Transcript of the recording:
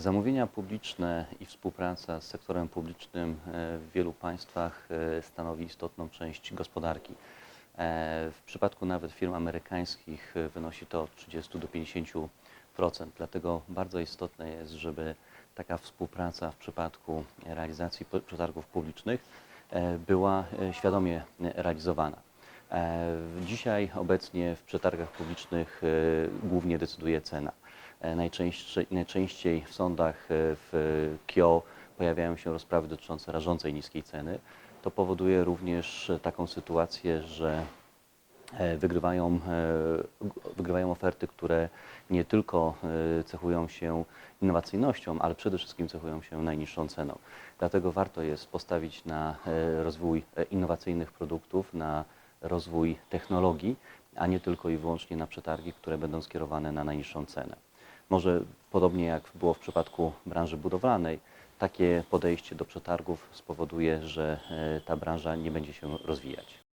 Zamówienia publiczne i współpraca z sektorem publicznym e, w wielu państwach e, stanowi istotną część gospodarki. E, W przypadku nawet firm amerykańskich wynosi to od 30 do 50%. Dlatego bardzo istotne jest, żeby taka współpraca w przypadku realizacji przetargów publicznych była świadomie realizowana. Dzisiaj obecnie w przetargach publicznych głównie decyduje cena. E, Najczęściej, najczęściej w sądach e, w KIO pojawiają się rozprawy dotyczące rażącej niskiej ceny. To powoduje również taką sytuację, że e, wygrywają, wygrywają oferty, które nie tylko cechują się innowacyjnością, ale przede wszystkim cechują się najniższą ceną. Dlatego warto jest postawić na rozwój innowacyjnych produktów, na rozwój technologii, a nie tylko i wyłącznie na przetargi, które będą skierowane na najniższą cenę. Może podobnie jak było w przypadku branży budowlanej, takie podejście do przetargów spowoduje, że e, ta branża nie będzie się rozwijać.